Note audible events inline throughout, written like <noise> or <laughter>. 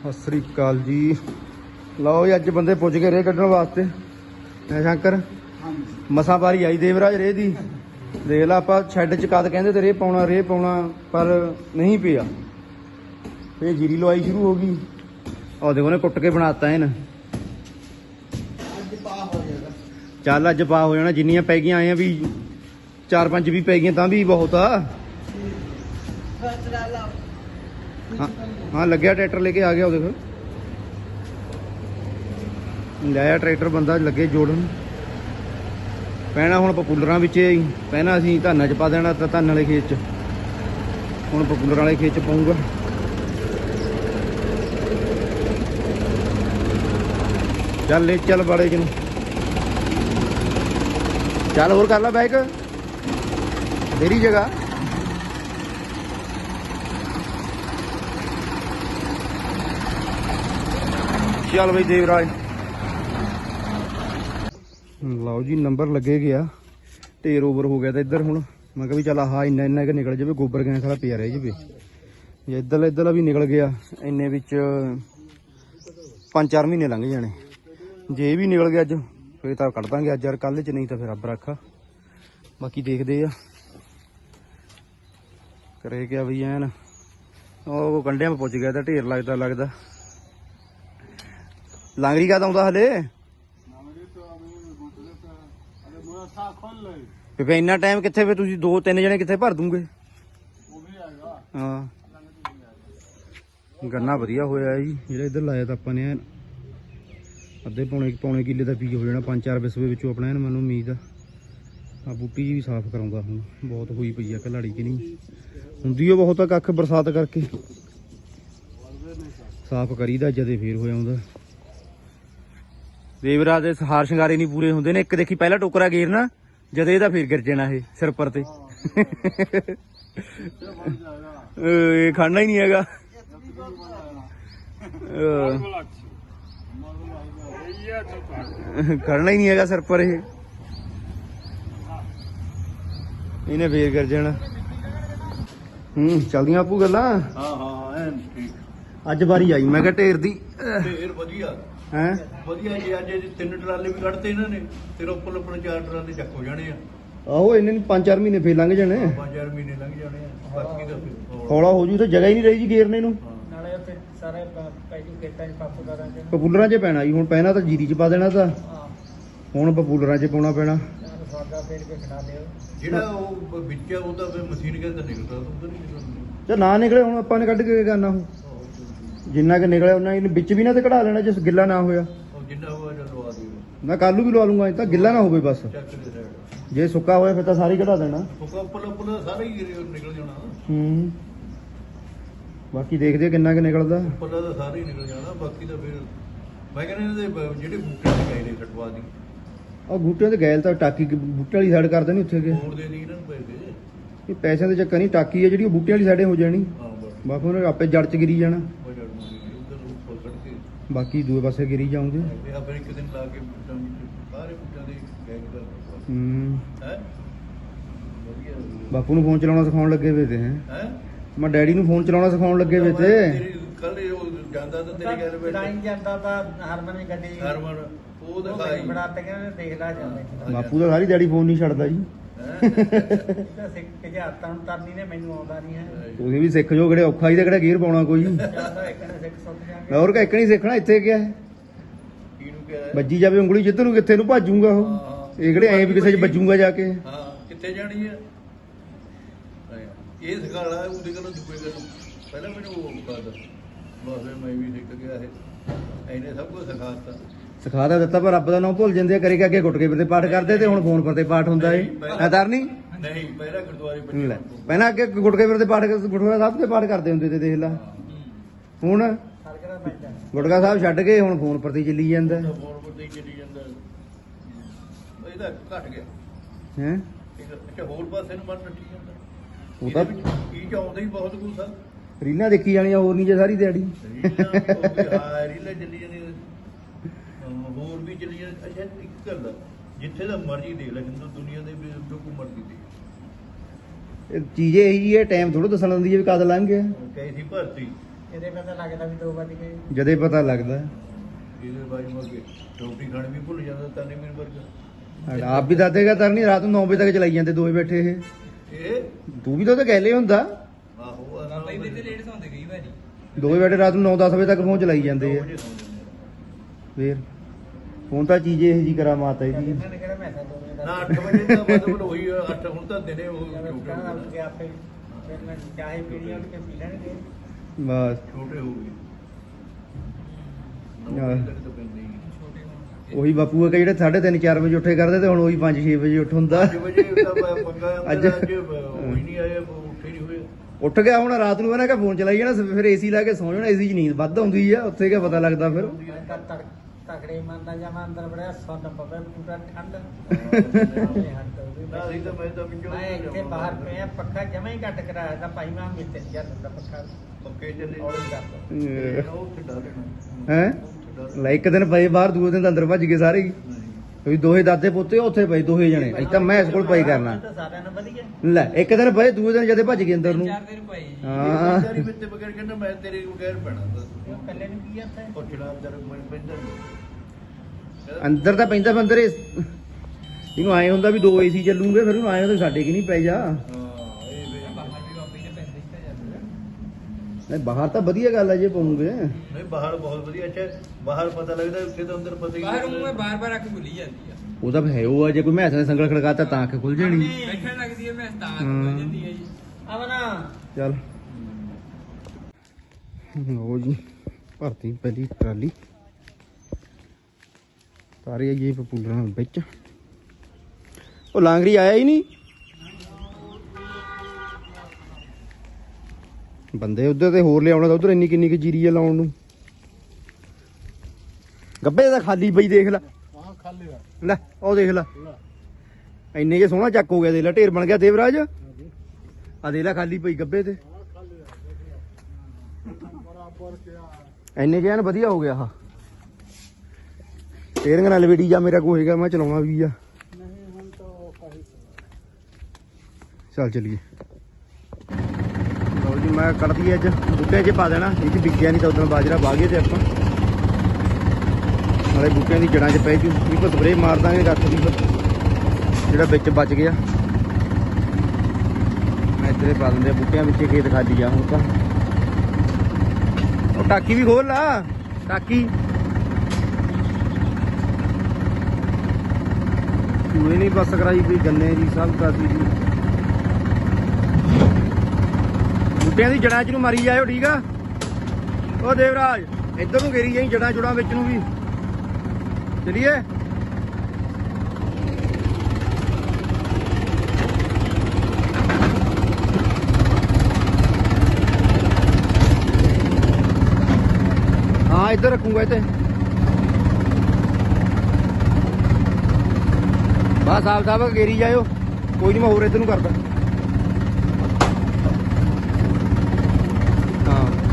ਸਤਿ ਸ੍ਰੀ ਅਕਾਲ ਜੀ। ਲਓ ਜੀ ਅੱਜ ਬੰਦੇ ਪੁੱਜ ਗਏ ਰੇ ਕੱਢਣ ਵਾਸਤੇ। ਐ ਸ਼ੰਕਰ? ਮਸਾਂ ਵਾਰੀ ਆਈ ਦੇਵਰਾਜ ਰੇ ਦੀ। ਦੇਖ ਲਾ ਆਪਾਂ ਛੱਡ ਚ ਕਦ ਕਹਿੰਦੇ ਤੇ ਰੇ ਪਾਉਣਾ ਰੇ ਪਾਉਣਾ ਪਰ ਨਹੀਂ ਪਿਆ। ਫੇਰ ਜੀਰੀ ਲਵਾਈ ਸ਼ੁਰੂ ਹੋ ਗਈ। ਉਹ ਦੇਖੋ ਨੇ ਕੁੱਟ ਕੇ ਬਣਾਤਾ ਇਹਨ। ਚੱਲ ਅੱਜ ਪਾ ਹੋ ਜਾਣਾ ਜਿੰਨੀਆਂ ਪੈ ਗਈਆਂ ਆਏ ਆ ਵੀ ਚਾਰ ਪੰਜ ਵੀ ਪੈ ਗਈਆਂ ਤਾਂ ਵੀ ਬਹੁਤ ਆ। ਹਾਂ। ਹਾਂ, ਲੱਗਿਆ ਟਰੈਕਟਰ ਲੈ ਕੇ ਆ ਗਿਆ ਉਹ ਦੇਖੋ ਲਿਆਇਆ ਟਰੈਕਟਰ ਬੰਦਾ ਲੱਗੇ ਜੋੜਨ। ਪਹਿਣਾ ਹੁਣ ਪਪੂਲਰਾਂ ਵਿੱਚ ਹੀ। ਪਹਿਣਾ ਅਸੀਂ ਧਾਨਾਂ ਚ ਪਾ ਦੇਣਾ ਤਾਂ ਧਾਨ ਵਾਲੇ ਖੇਤ ਚ। ਹੁਣ ਪਪੂਲਰਾਂ ਵਾਲੇ ਖੇਤ ਚ ਪਾਉਂਗਾ ਚੱਲ ਲੈ, ਚੱਲ ਬਾੜੇ ਚ ਚੱਲ ਹੋਰ ਕਰ ਲੈ ਬੈਕ ਮੇਰੀ ਜਗ੍ਹਾ। ਚੱਲ ਬਈ ਦੇਵਰਾਜ ਲਓ ਜੀ ਨੰਬਰ ਲੱਗੇ ਗਿਆ ਢੇਰ ਓਵਰ ਹੋ ਗਿਆ ਤਾਂ ਇੱਧਰ ਹੁਣ। ਮੈਂ ਕਿਹਾ ਵੀ ਚੱਲ ਆਹ ਇੰਨਾ ਇੰਨਾ ਕਿ ਨਿਕਲ ਜਾਵੇ, ਗੋਬਰ ਗੈਸ ਵਾਲਾ ਪਿਆ ਰਹਿ ਜਾਵੇ। ਜੇ ਇੱਧਰ ਇੱਧਰ ਵੀ ਨਿਕਲ ਗਿਆ, ਇੰਨੇ ਵਿੱਚ 5-4 ਮਹੀਨੇ ਲੰਘ ਜਾਣੇ। ਜੇ ਇਹ ਵੀ ਨਿਕਲ ਗਿਆ ਅੱਜ, ਫੇਰ ਤਾਂ ਕੱਢ ਦਾਂਗੇ ਅੱਜ ਯਾਰ ਕੱਲ ਚ ਨਹੀਂ ਤਾਂ ਫਿਰ ਰੱਬ ਰੱਖਾ। ਬਾਕੀ ਦੇਖਦੇ ਆ। ਕਰੇ ਗਿਆ ਵੀ ਐਨ। ਉਹ ਕੰਡਿਆਂ 'ਤੇ ਪੁੱਜ ਗਿਆ ਤਾਂ ਢੇਰ ਲੱਗਦਾ ਲੱਗਦਾ। ਲਾਂਗਰੀ ਕਾ ਆਉਂਦਾ ਹਲੇ? ਤੇ ਫੇ ਇੰਨਾ ਟਾਈਮ ਕਿੱਥੇ ਫੇ ਤੁਸੀਂ ਦੋ ਤਿੰਨ ਜਣੇ ਕਿੱਥੇ ਭਰ ਦੂੰਗੇ? ਹਾਂ। ਗੰਨਾ ਵਧੀਆ ਹੋਇਆ ਜੀ ਜਿਹੜਾ ਇੱਧਰ ਲਾਇਆ ਤਾਂ ਆਪਾਂ ਨੇ ਅੱਧੇ ਪੌਣੇ ਪੌਣੇ ਕਿੱਲੇ ਦਾ ਬੀਜ ਹੋ ਜਾਣਾ ਪੰਜ ਚਾਰ ਵਿਸਵੇ ਵਿੱਚੋਂ ਆਪਣਾ ਐਨ ਮੈਨੂੰ ਉਮੀਦ ਆ। ਆ ਬੂਟੀ ਜੀ ਵੀ ਸਾਫ਼ ਕਰਾਉਂਦਾ ਹੁਣ ਬਹੁਤ ਹੋਈ ਪਈ ਆ ਕਲਾੜੀ ਕਿ ਨਹੀਂ। ਹੁੰਦੀ ਉਹ ਬਹੁਤ ਆ ਕੱਖ ਬਰਸਾਤ ਕਰਕੇ। ਸਾਫ਼ ਕਰੀਦਾ ਜਦੇ ਫੇਰ ਹੋ ਜਾਂਦਾ। ਦੇਵਰਾ ਦੇ ਹਾਰ ਸ਼ਿੰਗਾਰੇ ਨਹੀਂ ਪੂਰੇ ਹੁੰਦੇ ਨੇ। ਇੱਕ ਦੇਖੀ ਪਹਿਲਾ ਟੋਕਰਾ ਗੇਰਨਾ ਜਦੇ ਇਹਦਾ ਫੇਰ ਗਿਰ ਜਾਣਾ ਇਹ ਸਿਰ ਪਰ ਤੇ। ਇਹ ਖਾਣਾ ਹੀ ਨਹੀਂ ਹੈਗਾ। ਖੜਨਾ ਹੀ ਨਹੀਂ ਹੈਗਾ ਸਿਰ ਪਰ ਇਹ। ਇਹਨੇ ਫੇਰ ਗਿਰ ਜਾਣਾ। ਹੂੰ ਚਲਦੀਆਂ ਆਪੂ ਗੱਲਾਂ? ਹਾਂ ਹਾਂ ਐਨ ਠੀਕ। ਅੱਜ ਵਾਰੀ ਆਈ ਮੈਂ ਕਿਹਾ ਢੇਰ ਦੀ। ਫੇਰ ਵਧੀਆ। ਹੈ? ਵਧੀਆ ਜੇ ਅੱਜ ਇਹ ਤਿੰਨ ਟਰਾਲੇ ਵੀ ਕੱਢਤੇ ਇਹਨਾਂ ਨੇ ਫਿਰ ਉੱਪਰ ਉੱਪਰ ਚਾਰ ਟਰਾਲੇ ਚੱਕ ਹੋ ਜਾਣੇ ਆ। ਆਹੋ ਇਹਨੇ ਨੂੰ 5-4 ਮਹੀਨੇ ਫੇਰ ਲੰਘ ਜਾਣੇ। ਪੰਜ ਚਾਰ ਮਹੀਨੇ ਲੰਘ ਜਾਣੇ ਆ ਬਾਕੀ ਤਾਂ। ਹੌਲਾ ਹੋ ਜੂ ਤੇ ਜਗ੍ਹਾ ਹੀ ਨਹੀਂ ਰਹੀ ਜੀ ਗੇਰਨੇ ਨੂੰ। ਨਾਲੇ ਉੱਥੇ ਸਾਰੇ ਪ- ਪੈਜੂ ਖੇਤਾਂ 'ਚ ਪਾਪੂ ਕਰਾਂਗੇ ਪਪੂਲਰਾਂ 'ਚ ਪੈਣਾ ਜੀ ਹੁਣ ਪਹਿਲਾਂ ਤਾਂ ਜੀਰੀ 'ਚ ਪਾ ਦੇਣਾ ਤਾਂ। ਹੁਣ ਪਪੂਲਰਾਂ 'ਚ ਪਾਉਣਾ ਪੈਣਾ। ਜਿਹੜਾ ਉਹ ਵਿੱਚ ਉਹਦਾ ਫਿਰ ਮਸ਼ੀਨ ਕਹਿੰਦਾ ਨਿਕਲਦਾ ਉਧਰ ਨਹੀਂ ਨਿਕਲਦਾ। ਤੇ ਨਾ ਨਿਕਲੇ ਹੁਣ ਆਪਾਂ ਨੇ ਕੱਢ ਕੇ ਕੀ ਕਰਨਾ ਉਹ ਜਿੰਨਾ ਕਿ ਨਿਕਲਿਆ ਉਹਨਾਂ ਇਹਨੇ ਵਿੱਚ ਵੀ ਨਾ ਤੇ ਕਢਾ ਲੈਣਾ ਜੇ ਗਿੱਲਾ ਨਾ ਹੋਇਆ। ਉਹ ਜਿੰਨਾ ਹੋਇਆ ਚੱਲ ਲਵਾ ਦਿਓ ਮੈਂ ਕੱਲੂ ਵੀ ਲਵਾ ਲੂੰਗਾ ਇਹ ਤਾਂ ਗਿੱਲਾ ਨਾ ਹੋਵੇ ਬਸ। ਚੱਕ ਦੇ ਸਾਈਡ ਜੇ ਸੁੱਕਾ ਹੋਇਆ ਫਿਰ ਤਾਂ ਸਾਰੀ ਕਢਾ ਦੇਣਾ। ਉੱਪਰ ਉੱਪਰ ਉੱਪਰ ਸਾਰਾ ਹੀ ਨਿਕਲ ਜਾਣਾ। ਹੂੰ। ਬਾਕੀ ਦੇਖਦੇ ਆ ਕਿੰਨਾ ਕਿ ਨਿਕਲਦਾ। ਉੱਪਰ ਦਾ ਸਾਰਾ ਹੀ ਨਿਕਲ ਜਾਣਾ ਬਾਕੀ ਤਾਂ ਫਿਰ ਮੈਂ ਕਹਿੰਦਾ ਇਹਦੇ ਬ- ਜਿਹੜੇ ਬੂਟੇ ਤੇ ਗਏ ਨੇ ਕਟਵਾ ਦੀ। ਉਹ ਬੂਟਿਆਂ ਤੇ ਗੈਲ ਤਾਂ ਟਾਕੀ ਬੂਟੇ ਵਾਲੀ ਸਾਈਡ ਕਰ ਦੇਣੀ ਉੱਥੇ ਕੇ ਹੋਰ ਦੇ ਨਹੀਂ ਇਹਨਾਂ ਨੂੰ ਪੈਸੇ। ਇਹ ਪੈਸਿਆਂ ਦੇ ਚੱਕਰ ਨਹੀਂ ਟਾਕੀ ਹੈ ਜਿਹੜੀ ਉਹ ਬੂਟੇ ਵਾਲੀ ਸਾਈਡੇ ਹੋ ਜਾਣੀ। ਹਾਂ ਬਸ। ਬਾਕੀ ਉਹਨੇ ਆਪੇ ਜੜ 'ਚ ਗਿਰੀ ਜਾਣਾ। ਉਹ ਜੜ ਨੂੰ ਉਧਰ ਉੱਪਰ ਕੱਢ ਕੇ ਬਾਕੀ ਦੂਏ ਪਾਸੇ ਗਿਰੀ ਜਾਉਂਗੇ ਤੇ ਆਪਾਂ ਇੱਕ ਦਿਨ ਲਾ ਕੇ ਬੂਟਾਂ ਵਿੱਚ ਸਾਰੇ ਬੂਟਾਂ ਦੇ ਗੈਗ ਕਰ ਹੂੰ। ਹੈ? ਵਧੀਆ। ਬਾਪੂ ਨੂੰ ਫੋਨ ਚਲਾਉਣਾ ਸਿਖਾਉਣ ਲੱਗੇ ਵੇ ਤੇ ਹੈ? ਮੈਂ ਡੈਡੀ ਨੂੰ ਫੋਨ ਚਲਾਉਣਾ ਸਿਖਾਉਣ ਲੱਗੇ ਵੇ ਤੇ। ਕੱਲ ਉਹ ਜਾਂਦਾ ਤਾਂ ਤੇਰੀ ਗੱਲ ਵਿੱਚ ਚਲਾਈ ਜਾਂਦਾ ਤਾਂ ਹਰਮਨ ਦੀ ਗੱਡੀ ਹਰਮਨ ਉਹ ਦਿਖਾਈ। ਬੜਾ ਤੇ ਕਹਿੰਦੇ ਦੇਖ ਲਾ ਜਾਂਦੇ ਬਾਪੂ ਦਾ ਸਾਰੀ ਦਿਹਾੜੀ ਫੋਨ ਨਹੀਂ ਛੱਡਦਾ ਜੀ। ਤਾਂ ਸਿੱਖ ਕੇ ਹੱਥਾਂ ਨੂੰ ਤਰਨੀ ਨੇ ਮੈਨੂੰ ਆਉਂਦਾ ਨਹੀਂ ਹੈ। ਤੁਸੀਂ ਵੀ ਸਿੱਖ ਜੋ ਕਿਹੜੇ ਔਖਾ ਹੀ ਤੇ ਕਿਹੜਾ ਗੇਅਰ ਪਾਉਣਾ ਕੋਈ। ਜ਼ਿਆਦਾ <laughs> ਇੱਕ ਨੇ ਸਿੱਖ ਸੁੱਟ ਜਾਗੇ ਹੋਰ ਕਾ ਇੱਕ ਨਹੀਂ ਸਿੱਖਣਾ ਇੱਥੇ ਕਿਆ ਹੈ? ਕਿਹਨੂੰ ਕਿਹਾ ਹੈ? ਵੱਜੀ ਜਾਵੇ ਉਂਗਲੀ ਜਿੱਧਰ ਨੂੰ ਕਿੱਥੇ ਨੂੰ ਭਾਜੂਗਾ ਉਹ। ਇਹ ਕਿਹੜੇ ਐਂ ਵੀ ਕਿਸੇ 'ਚ ਵੱਜੂਗਾ ਜਾ ਕੇ। ਹਾਂ ਕਿੱਥੇ ਜਾਣੀ ਹੈ? ਇਹ ਸਿਖਾਲਾ ਉਹਦੇ ਕੋਲ ਦੂਏ ਕੋਲ। ਪਹਿਲਾਂ ਮੈਨੂੰ ਉਹ ਬਸ ਫਿਰ ਮੈਂ ਵੀ ਸਿੱਖ ਗਿਆ ਇਹ। ਇਹਨੇ ਸਭ ਕੁਝ ਸਿਖਾਤਾ ਸਿਖਾ ਤਾਂ ਦਿੱਤਾ ਪਰ ਰੱਬ ਦਾ ਨਾਮ ਭੁੱਲ ਜਾਂਦੇ ਆ ਕਰੇ ਕਿ ਅੱਗੇ ਗੁੱਟ ਕੇ ਤੇ ਪਾਠ ਕਰਦੇ ਤੇ ਹੁਣ ਫੋਨ ਪਰ ਤੇ ਪਾਠ ਹੁੰਦਾ ਏ। ਐਦਾਰ ਨਹੀਂ? ਨਹੀਂ ਪਹਿਲਾਂ ਗੁਰਦੁਆਰੇ ਲੈ ਬੱਚੇ ਪਹਿਲਾਂ ਅੱਗੇ ਗੁੱਟ ਕੇ ਤੇ ਪਾਠ ਗੁਟਕਾ ਸਾਹਿਬ ਤੇ ਪਾਠ ਕਰਦੇ ਹੁੰਦੇ ਤੇ ਦੇਖ ਲੈ। ਹੁਣ ਗੁਟਕਾ ਸਾਹਿਬ ਛੱਡ ਕੇ ਹੁਣ ਫੋਨ ਪਰ ਤੇ ਚੱਲੀ ਜਾਂਦਾ। ਫੋਨ ਪਰ ਤੇ ਚੱਲੀ ਜਾਂਦਾ। ਇਹਦਾ ਘਟ ਗਿਆ। ਹੈ? ਇਹ ਅੱਛਾ ਹੋਰ ਪਾਸੇ ਨੂੰ ਮਨ ਰੱਖੀ ਜਾਂਦਾ। ਉਹ ਤਾਂ ਕੀ ਚਾਉਂਦਾ ਹੀ ਬਹੁਤ ਆ। ਰੀਲਾਂ ਦੇਖੀ ਜਾਣੀਆਂ ਹੋਰ ਨਹੀਂ ਜੇ ਸਾਰੀ ਦਿਹਾੜੀ। ਰੀਲਾਂ ਰੀਲਾਂ ਚੱਲੀ ਜਾਂਦੀਆਂ ਹੋਰ ਵੀ ਜਾਂਦੀਆਂ ਅੱਛਾ ਇੱਕ ਗੱਲ ਆ, ਜਿੱਥੇ ਦਾ ਮਰਜ਼ੀ ਦੇਖ ਲੈ ਹਿੰਦੂ ਦੁਨੀਆ ਦੇ ਵਿੱਚ ਜੋ ਕੋ ਮਰਜ਼ੀ ਦੇਖ। ਇਹ ਚੀਜ਼ ਇਹੀ ਹੈ ਟਾਈਮ ਥੋੜਾ ਦੱਸਣ ਦਿੰਦੀ ਹੈ ਵੀ ਕਦ ਲੰਘ ਗਿਆ। ਕਹੀ ਸੀ ਭਰਤੀ। ਇਹਦੇ ਪਤਾ ਲੱਗਦਾ ਵੀ 2 ਵਜੇ ਗਏ। ਜਦੇ ਪਤਾ ਲੱਗਦਾ। ਇਹਦੇ ਬਾਈ ਮੱਗੇ ਰੋਟੀ ਖਾਣੀ ਵੀ ਭੁੱਲ ਜਾਂਦਾ ਤਾਂ ਨਹੀਂ ਮੇਰੇ ਵਰਗਾ। ਆਪ ਵੀ ਦਾਦੇਗਾ ਤਰਨੀ ਰਾਤ ਨੂੰ 9 ਵਜੇ ਤੱਕ ਚਲਾਈ ਜਾਂਦੇ ਦੋਵੇਂ ਬੈਠੇ ਇਹ। ਇਹ? ਤੂੰ ਵੀ ਤਾਂ ਉਹਦੇ ਕਹਿਲੇ ਹੁੰਦਾ। ਆਹੋ ਆ ਬਾਬਾ ਜੀ ਤੇ ਲੇਟ ਸੌਂਦੇ ਕਈ ਵਾਰੀ। ਦੋਵੇਂ ਬੈਠੇ ਰਾਤ ਨੂੰ 9-10 ਵਜੇ ਤੱਕ ਫੋਨ ਚਲਾਈ ਜਾਂਦੇ ਆ। ਫੇਰ? ਫੋਨ ਤਾਂ ਚੀਜ਼ ਇਹ ਜੀ ਕਰਾ ਮਾਤਾ ਇਹਦੀ ਇਹਨਾਂ ਨੇ ਕਿਹੜਾ ਮੈਸੇਜ ਦੋਵੇਂ ਦਾ ਨਾ 8 ਵਜੇ ਦਾ ਮਤਲਬ ਹੋਈ 8 ਹੁਣ ਤਾਂ ਦਿਨੇ ਉਹ ਛੋਟੇ ਹੋ ਉੱਠ ਗਏ। ਕੇ ਆਪੇ ਫਿਰ ਮੈਂ ਚਾਹੇ ਪੀਣੀ ਉੱਠ ਕੇ ਪੀ ਲੈਣਗੇ। ਬਸ। ਛੋਟੇ ਹੋ ਗਏ। ਹਾਂ। ਨੌਕਰੀ ਤੱਕ ਤਾਂ ਪੈਂਦੇ ਹੀ ਨਹੀਂ। ਉਹੀ ਬਾਪੂ ਆ ਕਿ ਜਿਹੜੇ 3:30 4 ਵਜੇ ਉੱਠੇ ਕਰਦੇ ਤੇ ਹੁਣ ਉਹੀ 5-6 ਵਜੇ ਉੱਠ ਹੁੰਦਾ। ਪੰਜ ਵਜੇ ਤਾਂ ਪ- ਪੰਗਾ <laughs> ਅੱਜ- ਅੱਜ ਹੋਈ ਨਹੀਂ ਆਇਆ ਉੱਠੇ ਨਹੀਂ ਹੋਏ। ਉੱਠ ਗਿਆ ਹੁਣ ਰਾਤ ਨੂੰ ਇਹਨਾਂ ਕਾ ਫੋਨ ਚਲਾਈ ਜਾਣਾ ਫਿਰ ਏਸੀ ਲਾ ਕੇ ਸੌ ਜਾਣਾ ਏਸੀ 'ਚ ਨੀਂਦ ਵੱਧ ਆਉਂਦੀ ਆ ਉੱਥੇ ਕਿਆ ਪਤਾ ਲੱਗਦਾ ਫਿਰ। ਮੈਂ ਤਾਂ ਤਕੜੇ ਮੰਨਦਾ ਜਾਂ ਮੈਂ ਅੰਦਰ ਬੜਿਆ ਸੁੰਨ ਪਵੇ ਪੂਰਾ ਠੰਡ। ਨਾ ਅਸੀਂ ਤਾਂ ਮੈਂ ਤਾਂ ਵਿੱਚੋਂ ਮੈਂ ਇੱਥੇ ਬਾਹਰ ਪਿਆ ਪੱਖਾ ਜਮਾ ਹੀ ਘੱਟ ਕਰਾਇਆ ਤਾਂ ਭਾਈ ਮੈਂ ਮਿੱਤੇ ਜਾਂ ਦਾ ਪੱਖਾ। ਪੱਕੇ ਚੱਲੇ ਕਰ ਲੈਣਾ ਹੈ? ਲੈ ਇੱਕ ਦਿਨ ਪਏ ਬਾਹਰ ਦੂਏ ਦਿਨ ਤਾਂ ਅੰਦਰ ਭੱਜ ਗਏ ਸਾਰੇ ਹੀ। ਵੀ ਦੋਹੇ ਦਾਦੇ ਪੁੱਤੇ ਉੱਥੇ ਪਏ ਦੋਹੇ ਜਣੇ। ਅੱਜ ਤਾਂ ਮੈਂ ਇਸ ਕੋਲ ਪਈ ਕਰਨਾ। ਸਾਰਿਆਂ ਵਧੀਆ ਲੈ ਇੱਕ ਦਿਨ ਪਏ ਦੂਏ ਦਿਨ ਜਦੇ ਭੱਜ ਗਏ ਅੰਦਰ ਨੂੰ। ਚਾਰ ਦਿਨ ਪਏ ਜੀ। ਹਾਂ। ਜਾਰੀ ਵਿੱਚ ਬਗੈਰ ਕਹਿੰਦਾ ਮੈਂ ਤੇਰੇ ਬਗੈਰ ਪੈਣਾ ਦੱਸ ਉਹ ਕੱਲੇ ਨੂੰ ਕੀ ਆਤਾ ਹੈ ਪੁੱਛਣਾ ਜਰ ਮੈਂ ਪੈਂਦਾ ਨਹੀਂ। ਅੰਦਰ ਤਾਂ ਪੈਂਦਾ ਬੰਦਰ। ਇਹਨੂੰ ਆਏ ਹੁੰਦਾ ਵੀ ਦੋ ਏਸੀ ਚੱਲੂਗੇ ਫਿਰ ਉਹਨੂੰ ਆਏ ਹੁੰਦਾ ਸਾਡੇ ਕਿ ਨਹੀਂ ਪੈ ਜਾ। ਹਾਂ। ਨਹੀਂ ਬਾਹਰ ਤਾਂ ਵਧੀਆ ਗੱਲ ਆ ਜੇ ਪਾਉਂਗੇ। ਨਹੀਂ ਬਾਹਰ ਬਹੁਤ ਵਧੀਆ ਅੱਛਾ ਬਾਹਰ ਪਤਾ ਲੱਗਦਾ ਉੱਥੇ ਤਾਂ ਅੰਦਰ ਪਤਾ ਹੀ ਬਾਹਰ ਉਹ ਮੈਂ ਬਾਰ ਬਾਰ ਅੱਖ ਖੁੱਲੀ ਜਾਂਦੀ ਆ। ਉਹ ਤਾਂ ਹੈ ਉਹ ਆ ਜੇ ਕੋਈ ਮੈਸ ਨੇ ਸੰਗਲ ਖੜਕਾਤਾ ਤਾਂ ਅੱਖ ਖੁੱਲ ਜਾਣੀ। ਬੈਠਣ ਲੱਗਦੀ ਹੈ ਮੈਂ ਤਾਂ ਅੱਖ ਹਾਂ। ਖੁੱਲ ਜਾਂਦੀ ਹੈ ਜੀ। ਆਵਨਾ ਚੱਲ। ਲਓ ਜੀ ਭਰਤੀ ਪਹਿਲੀ ਟਰਾਲੀ। ਸਾਰੇ ਆਈਏ ਪਪੂਲਰਾਂ ਵਿੱਚ। ਉਹ ਲਾਂਗਰੀ ਆਇਆ ਹੀ ਨਹੀਂ। ਬੰਦੇ ਉਧਰ ਤੇ ਹੋਰ ਲਿਆਉਣਾ ਤਾਂ ਉਧਰ ਇੰਨੀ ਕਿੰਨੀ ਕਿ ਜੀਰੀ ਆ ਲਾਉਣ ਨੂੰ। ਗੱਬੇ ਦਾ ਖਾਲੀ ਪਈ ਦੇਖ ਲੈ। ਹਾਂ ਖਾਲੀ ਹੈ ਲੈ ਉਹ ਦੇਖ ਲੈ। ਇੰਨੇ ਜੇ ਸੋਹਣਾ ਚੱਕ ਹੋ ਗਿਆ ਦੇਖ ਲੈ ਢੇਰ ਬਣ ਗਿਆ ਦੇਵਰਾਜ। ਆ ਦੇਖ ਲੈ ਖਾਲੀ ਪਈ ਗੱਬੇ ਤੇ। ਇੰਨੇ ਜੈਨ ਵਧੀਆ ਹੋ ਗਿਆ ਆ ਸਟੇਰਿੰਗ ਨਾਲ ਵੀਡੀ ਜਾ ਮੇਰਾ ਕੋਈ ਹੈਗਾ ਮੈਂ ਚਲਾਉਣਾ ਵੀ ਆ। ਨਹੀਂ ਹੁਣ ਤਾਂ ਕਹੀ ਚੱਲ ਚਲੀਏ। ਮੈਂ ਕੱਢਦੀ ਅੱਜ। ਬੂਟਿਆਂ 'ਚ ਪਾ ਦੇਣਾ, ਇਹ 'ਚ ਵਿਗਿਆ ਨਹੀਂ ਤਾਂ ਉਦੋਂ ਬਾਜਰਾ ਬਾਗੇ ਤੇ ਆਪਾਂ। ਨਾਲੇ ਬੂਟਿਆਂ ਦੀ ਜੜਾਂ 'ਚ ਪੈ ਜੂ ਵੀ ਕੋ ਸਪਰੇ ਮਾਰ ਦਾਂਗੇ ਰੱਖ ਦੀ ਜਿਹੜਾ ਵਿੱਚ ਬਚ ਗਿਆ। ਮੈਂ ਇੱਧਰੇ ਪਾ ਦਿੰਦੇ ਬੂਟਿਆਂ ਵਿੱਚ, ਖੇਤ ਖਾਲੀ ਆ ਹੁਣ ਤਾਂ। ਉਹ ਟਾਕੀ ਵੀ ਖੋਲ ਲਾ, ਟਾਕੀ। ਚੂਹੇ ਨਹੀਂ ਬਸ ਕਰਾਈ ਵੀ ਗੰਨੇ ਦੀ, ਸਭ ਕਾਸੀ ਦੀ। ਬੂਟਿਆਂ ਦੀ ਜੜਾਂ ਚ ਨੂੰ ਮਾਰੀ ਜਾਇਓ, ਠੀਕ ਆ? ਉਹ ਦੇਵਰਾਜ, ਇੱਧਰ ਨੂੰ ਗੇਰੀ ਜਾਈ ਜੜਾਂ ਜੁੜਾਂ ਵਿੱਚ ਨੂੰ ਵੀ। ਚਲਿਏ? ਹਾਂ, ਇੱਧਰ ਰੱਖੂਗਾ ਇੱਥੇ। ਬਸ ਆਪ ਸਾਬ ਗੇਰੀ ਜਾਇਓ, ਕੋਈ ਨਹੀਂ ਮੈਂ ਹੋਰ ਇੱਧਰ ਨੂੰ ਕਰਦਾ।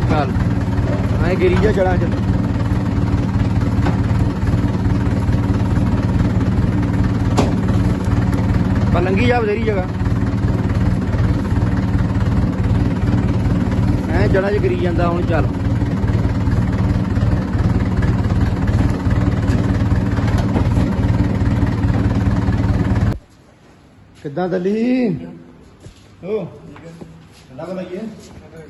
ਚੱਲ ਐ ਗਿਰੀ ਜਾ ਜੜਾਂ ਚ। ਪਲੰਗੀ ਜਾ ਬਥੇਰੀ ਜਗ੍ਹਾ। ਐ ਜੜਾਂ ਚ ਗਿਰੀ ਜਾਂਦਾ, ਹੁਣ ਚੱਲ। ਕਿੱਦਾਂ ਦਲੀ? ਓ ਠੰਡਾ ਬਲਾਈਏ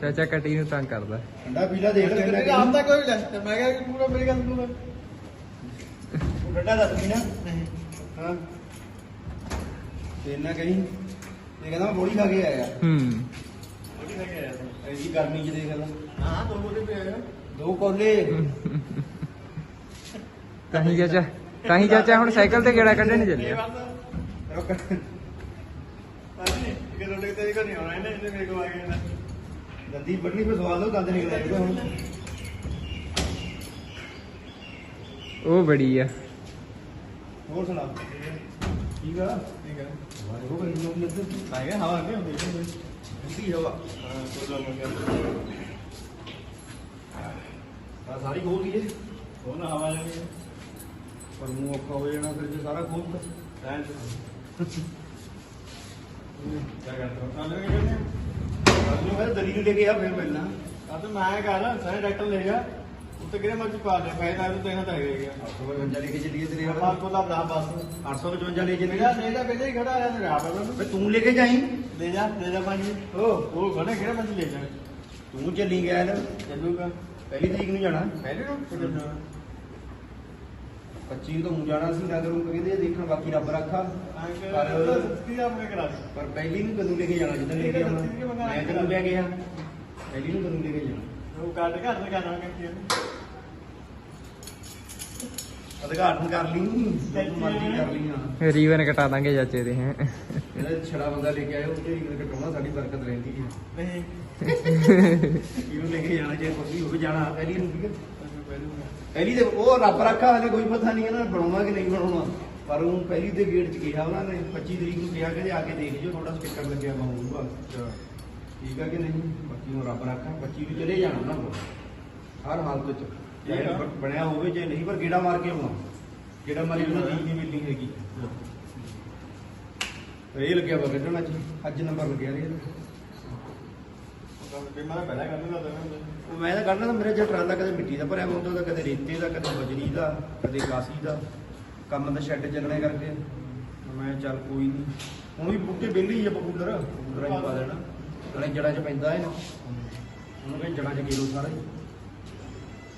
ਚਾਚਾ ਕਟੀ ਨੂੰ ਤੰਗ ਕਰਦਾ। ਠੰਡਾ ਪੀਲਾ ਦੇਖ ਲੈ ਕਿੰਨਾ ਆਪ ਤਾਂ ਕੋਈ ਲੈ ਮੈਂ ਕਿਹਾ ਕਿ ਪੂਰਾ ਮੇਰੀ ਗੱਲ ਸੁਣ। ਤੂੰ ਠੰਡਾ ਦੱਸ ਪੀਣਾ ਹਾਂ। ਤੇ ਇੰਨਾ ਕਹੀਂ ਇਹ ਕਹਿੰਦਾ ਮੈਂ ਗੋਲੀ ਖਾ ਕੇ ਆਇਆ। ਹੂੰ। ਗੋਲੀ ਖਾ ਕੇ ਆਇਆ ਸੀ ਜੀ ਗਰਮੀ ਚ ਦੇਖ ਲੈ। ਹਾਂ ਦੋ ਬੋਲੇ ਪੇ ਆਇਆ ਦੋ ਕੋਲੇ। ਤਾਂ ਹੀ ਚਾਚਾ ਤਾਂ ਹੀ ਚਾਚਾ ਹੁਣ ਸਾਈਕਲ ਤੇ ਗੇੜਾ ਕੱਢਣ ਨਹੀਂ ਚੱਲਿਆ ਹਾਂਜੀ ਕਿ ਰੋਲੇ ਤੇ ਕੋ ਨਹੀਂ ਆਉਣਾ ਇਹਨੇ ਇਹਨੇ ਮੇਰੇ ਕੋ ਆ ਗਿਆ ਨਾ ਦੰਦੀ ਵੱਢਣੀ ਫਿਰ ਸਵਾਦ ਉਹ ਦੰਦ ਨਿਕਲ ਆਏਗਾ ਹੁਣ। ਉਹ ਬੜੀ ਆ। ਹੋਰ ਸੁਣਾ। ਠੀਕ ਆ? ਠੀਕ ਹੈ ਵਾਹ ਉਹ ਆ ਹਵਾ ਨਹੀਂ ਹੁੰਦੀ ਠੰਡੀ ਹਵਾ। ਹਾਂ ਕੋਈ ਆ ਸਾਰੀ ਖੋਲ ਗਈ ਜੇ ਉਹ ਨਾ ਹਵਾ ਜਾਣੀ ਪਰ ਮੂੰਹ ਔਖਾ ਹੋ ਜਾਣਾ ਫਿਰ ਜੇ ਸਾਰਾ ਖੋਲ ਤਾ <laughs> ਕੀ ਕਰਦਾ ਹਾਂ? ਕੇ ਨੂੰ ਮੈਂ ਦਲੀ ਨੂੰ ਲੈ ਕੇ ਆ ਫਿਰ ਮਿਲਣਾ। ਆ ਤਾਂ ਮੈਂ ਕਰ ਸਾਰੇ ਡਾਕਟਰ ਲੈ ਜਾ। ਉੱਤੇ ਕਿਹੜੇ ਮਰਜ਼ੀ ਪਾ ਦੇ ਫਾਇਦਾ ਤਾਂ ਦੇਣਾ ਤਾਂ ਹੈਗਾ ਹੀ ਆ 855 ਲੈ ਕੇ ਚੱਲੀਏ ਤੇਰੇ ਆਪਾਂ ਕੋਲ ਦਾ ਬਣਾ ਬਸ। 855 ਲੈ ਚੱਲੀਏ। ਮੇਰਾ ਲੈ ਜਾ ਪਹਿਲੇ ਹੀ ਖੜਾ ਆ ਤੇ ਲੈ ਕੇ ਜਾਈਂ। ਲੈ ਜਾ ਲੈ ਜਾ ਭਾਜੀ। ਉਹ ਉਹ ਖੜੇ ਕਿਹੜੇ ਮਰਜ਼ੀ ਲੈ ਜਾ। ਤੂੰ ਚੱਲੀ ਗਿਆ ਨਾ ਚੱਲੂਗਾ। ਪਹਿਲੀ ਤਰੀਕ ਨੂੰ ਜਾਣਾ। ਪਹਿਲੇ ਨੂੰ? 25 ਤੋਂ ਜਾਣਾ ਸੀ ਨਗਰ ਨੂੰ ਕਹਿੰਦੇ ਦੇਖਣ ਬਾਕੀ ਰੱਬ ਰੱਖਾ। ਪਰ ਆਪਣੇ ਕਰਾ ਪਰ ਪਹਿਲੀ ਨੂੰ ਕਦੋਂ ਲੈ ਕੇ ਜਾਣਾ ਜਦੋਂ ਲੈ ਕੇ ਆਉਣਾ ਮੈਂ ਤੈਨੂੰ ਲੈ ਗਿਆ ਪਹਿਲੀ ਨੂੰ ਕਦੋਂ ਲੈ ਕੇ ਜਾਣਾ? ਉਹ ਕੱਢ ਘਰ ਦੇ ਕਰਨਾ ਕਿ ਉਦਘਾਟਨ ਕਰ ਲਈ ਮਰਜ਼ੀ ਕਰ ਲਈ ਹਾਂ ਰੀਵਨ ਕਟਾ ਦਾਂਗੇ ਚਾਚੇ ਦੇ ਹੈ। ਇਹਦਾ ਛੜਾ ਬੰਦਾ ਲੈ ਕੇ ਆਇਆ ਉਹਦੇ ਰੀਵਨ ਕਟਾਉਣਾ ਸਾਡੀ ਬਰਕਤ ਰਹਿੰਦੀ ਹੈ ਨਹੀਂ। ਇਹਨੂੰ ਲੈ ਕੇ ਜਾਣਾ ਜੇ ਕੋਈ ਹੋਵੇ ਜਾਣਾ ਪਹਿਲੀ ਨੂੰ ਠੀਕ ਹੈ ਪਹਿਲੀ ਤੇ ਉਹ ਰੱਬ ਰੱਖਾ ਹਲੇ ਕੋਈ ਪਤਾ ਨਹੀਂ ਇਹਨਾਂ ਨੇ ਬਣਾਉਣਾ ਕਿ ਨਹੀਂ ਬਣਾਉਣਾ। ਪਰ ਉਹ ਪਹਿਲੀ ਦੇ ਗੇਟ 'ਚ ਕਿਹਾ ਉਹਨਾਂ ਨੇ 25 ਤਰੀਕ ਨੂੰ ਕਿਹਾ ਕਿ ਆ ਕੇ ਦੇਖ ਜਿਓ ਥੋੜਾ ਸਟicker ਲੱਗਿਆ ਮਾਹੌਲ ਠੀਕ ਹੈ ਕਿ ਨਹੀਂ? ਬਾਕੀ ਉਹ ਰੱਬ ਰੱਖਾ 25 ਨੂੰ ਚਲੇ ਜਾਣਾ ਉਹਨਾਂ ਕੋਲ। ਹਰ ਹਾਲਤ 'ਚ। ਚਾਹੇ ਆ। ਬਣਿਆ ਹੋਵੇ ਚਾਹੇ ਨਹੀਂ ਪਰ ਗੇੜਾ ਮਾਰ ਕੇ ਆਉਣਾ। ਗੇੜਾ ਮਾਰੀ ਉਹਨਾਂ ਦੀ ਨਹੀਂ ਮਿਲਣੀ ਹੈਗੀ। ਇਹ ਲੱਗਿਆ ਵਾ ਕੱਢਣਾ ਅੱਜ ਅੱਜ ਨੰਬਰ ਲੱਗਿਆ ਰਿਹਾ ਮੈਂ ਪਹਿਲਾਂ ਕਰ ਦਿੰਦਾ ਤਾਂ। ਮੈਂ ਤਾਂ ਕੱਢਣਾ ਤਾਂ ਮੇਰੇ ਚ ਟਰਾਲਾ ਕਦੇ ਮਿੱਟੀ ਦਾ ਭਰਿਆ ਹੁੰਦਾ ਤਾਂ ਕਦੇ ਰੇਤੇ ਦਾ, ਕਦੇ ਬਜਰੀ ਦਾ, ਕਦੇ ਕਾਸੀ ਦਾ। ਕੰਮ ਤਾਂ ਸ਼ੈੱਡ ਚੱਲਣੇ ਕਰਕੇ। ਮੈਂ ਚੱਲ ਕੋਈ ਨਹੀਂ ਹੁਣ ਵੀ ਬੂਟੇ ਵਿਹਲੇ ਹੀ ਆ ਪਪੂਲਰ ਪਪੂਲਰਾਂ ਹੀ ਪਾ ਦੇਣਾ। ਨਾਲੇ ਜੜਾਂ 'ਚ ਪੈਂਦਾ ਹੈ ਨਾ। ਉਹਨੂੰ ਕਹਿੰਦੇ ਜੜਾਂ 'ਚ ਗੇਲੋ ਸਾਰਾ ਹੀ।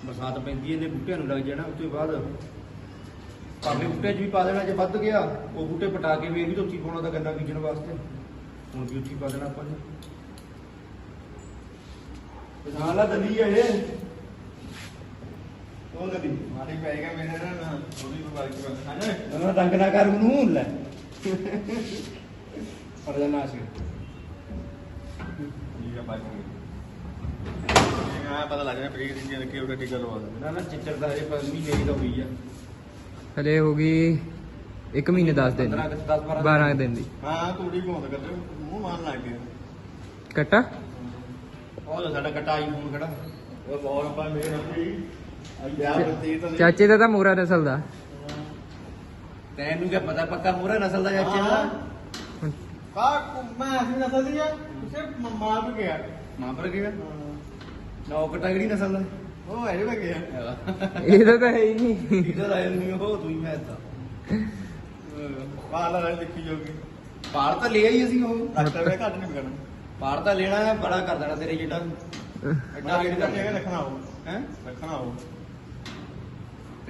ਬਰਸਾਤ ਪੈਂਦੀ ਹੈ ਇਹਨੇ ਬੂਟਿਆਂ ਨੂੰ ਲੱਗ ਜਾਣਾ, ਉਸ ਤੋਂ ਬਾਅਦ ਪਰਲੇ ਬੂਟੇ 'ਚ ਵੀ ਪਾ ਦੇਣਾ, ਜੇ ਵੱਧ ਗਿਆ, ਉਹ ਬੂਟੇ ਪਟਾ ਕੇ ਵੀ ਇਹ ਵੀ ਤਾਂ ਉੱਚੀ ਪਾਉਣਾ ਤਾਂ ਗੰਨਾ ਬੀਜਣ ਵਾਸਤੇ। ਹੁਣ ਵੀ ਉੱਚੀ ਪਾ ਦੇਣਾ ਆਪਾਂ ਨੇ। ਪਛਾਣ ਲਾ ਦਲੀ ਹੈ ਇਹ। ਉਹ ਦਲੀ ਮਾਰੀ ਪੈ ਗਿਆ ਮੇਰੇ ਨਾਲ ਉਹਦੀ ਬਿਮਾਰੀ ਚ ਬੰਦ ਹਾਂ ਨਾ ਤੰਗ ਨਾ ਕਰ ਉਹਨੂੰ ਲੈ। ਪਰ ਜਾਨਾ ਸੀ ਠੀਕ ਆ ਬਾਈ ਇਹ ਆ ਪਤਾ ਲੱਗ ਰਿਹਾ ਫਰੀਕ ਦੀ ਕਿ ਉਹਦਾ ਟੀਕਾ ਲਵਾ ਦੇ ਨਾ ਨਾ ਚਿੱਚਰ ਦਾ ਇਹ ਪੰਜਵੀਂ ਮੇਰੀ ਦਾ ਹੋਈ ਆ। ਹਲੇ ਹੋ ਗਈ 1 ਮਹੀਨੇ 10 ਦਿਨ। 15 10 12 12 ਦਿਨ। ਦੀ। ਹਾਂ ਤੂੜੀ ਪਾਉਂਦਾ ਕਰਦੇ ਮੂੰਹ ਮਾਰਨ ਲੱਗ ਗਿਆ। ਕੱਟਾ? ਉਹ ਤਾਂ ਸਾਡਾ ਕਟਾ ਆਈਫੋਨ ਖੜਾ ਉਹ ਬਹੁਤ ਆਪਾਂ ਮੇਰੇ ਨਾਲ ਵੀ ਯਾਰ ਤੇ ਤਾਂ ਚਾਚੇ ਦਾ ਤਾਂ ਮੋਰਾ ਨਸਲ ਦਾ। ਤੈਨੂੰ ਕੀ ਪਤਾ ਪੱਕਾ ਮੋਰਾ ਨਸਲ ਦਾ ਚਾਚੇ ਦਾ? ਕਾ ਮੈਂ ਅਸੀਂ ਨਸਲ ਦੀ ਆ ਉਸੇ ਮਾਰ ਵੀ ਗਿਆ। ਮਾਂ ਪਰ ਗਿਆ? ਨਾ ਉਹ ਕਟਾ ਕਿਹੜੀ ਨਸਲ ਦਾ? ਉਹ ਐਵੇਂ ਵੀ ਗਿਆ। ਇਹਦਾ ਤਾਂ ਹੈ ਹੀ ਨਹੀਂ। ਇਧਰ ਆਇਆ ਨਹੀਂ ਉਹ ਤੂੰ ਹੀ ਮੈਂ ਤਾਂ। ਬਾਹਰ ਵਾਲੇ ਦੇਖੀ ਜਾਓਗੇ ਪਾਲ ਤਾਂ ਲਿਆ ਹੀ ਅਸੀਂ ਉਹ। ਡਾਕਟਰ ਨੇ ਘੱਟ ਨਹੀਂ ਕਰਨਾ। ਪਾਲ ਤਾਂ ਲੈਣਾ ਹੈ ਬੜਾ ਕਰ ਦੇਣਾ ਤੇਰੇ ਜਿਹੜਾ ਐਡਾ ਰੇਟ ਕਰਕੇ ਕਰ ਰੱਖਣਾ ਹੋ ਹੈ? ਰੱਖਣਾ ਹੋ